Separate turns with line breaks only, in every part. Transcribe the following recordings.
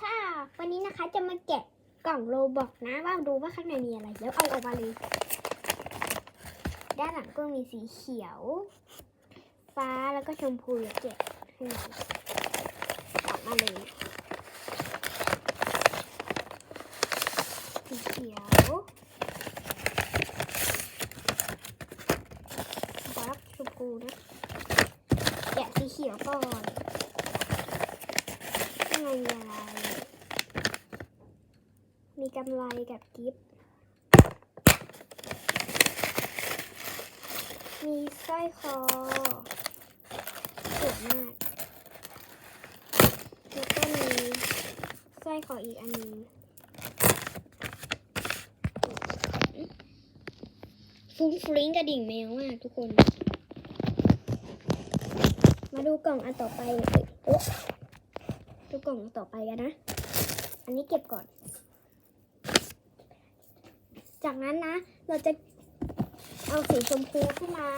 ค่ะ วันนี้นะคะจะมาแกะกล่องโลบอกนะว่าดูว่าข้างในมีอะไรแล้วเอาออกมาเลย ด้านหลังก็มีสีเขียว ฟ้าแล้วก็ชมพูเดี๋ยวแกะให้หน่อยออกมาเลยสีเขียวขอรับชมพูนะแกะสีเขียวก่อน มีอะไร มีกำไรกับกิฟต์มีสร้อยคอสวยมาก แล้วก็มีสร้อยคออีกอันนึงฟุ้งฟริ้งกระดิ่งแมวมากทุกคน มาดูกล่องอันต่อไปเลยโอ๊ะ ล่องต่อไปกันนะ อันนี้เก็บก่อน จากนั้นนะ เราจะเอาสีชมพูขึ้นมา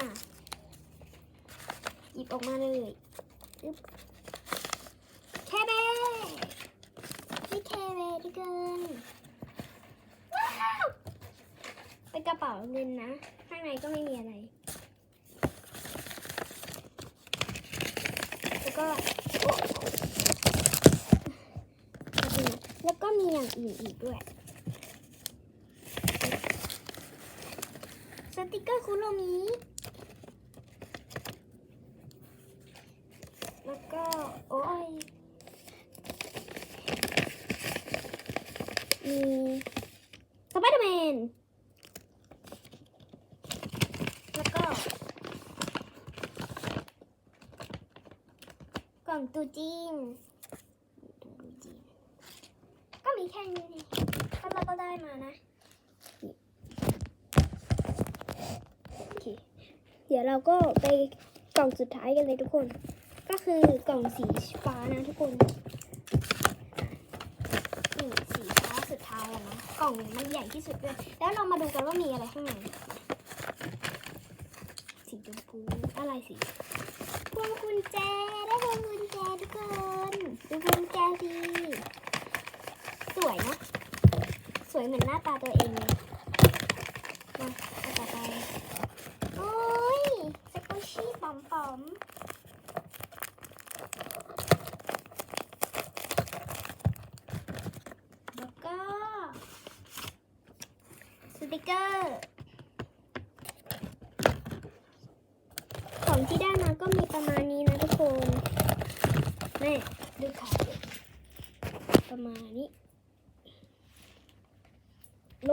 หยิบออกมาเลยแคเบนี่แคเบทุกคนว้าวเป็นกระเป๋าเงินนะ ข้างในก็ไม่มีอะไร แล้วก็โอ๊ะ แล้วก็มีอย่างอื่นอีกด้วย สติกเกอร์คุโรมิแล้วก็ โอ้ยมีสไปเดอร์แมนแล้วก็ กล่องตูจีนตูจีนก็ มีแค่นี้นี่ก็เราก็ได้มานะโอเคเดี๋ยวเราก็ไปกล่องสุดท้ายกันเลยทุกคน ก็คือกล่องสีฟ้านะทุกคนนี่สีฟ้าสุดท้ายแล้วนะกล่องมันใหญ่ที่สุดด้วยแล้วเรามาดูกันว่ามีอะไรข้างในสีชมพูอะไรสีพวงกุญแจได้พวงกุญแจทุกคนดูพวงกุญแจสิส วยนะ สวยเหมือนหน้าตาตัวเองเลยมาเอาต่อไปโอ้ยสกุชี่ปอมปอมแล้วก็สติกเกอร์ของที่ได้มาก็มีประมาณนี้นะทุกคนแม่ดูขายประมาณนี้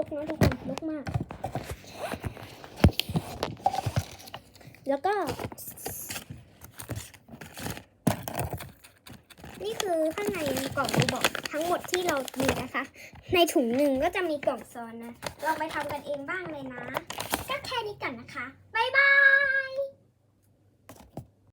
กนะทุกคนลกมาก แล้วก็ นี่คือข้างในกล่องรูบอกทั้งหมดที่เรามีนะคะ ในถุงหนึ่งก็จะมีกล่องซ้อนนะลองไปทำกันเองบ้างเลยนะ ก็แค่นี้กันนะคะ บ๊ายบาย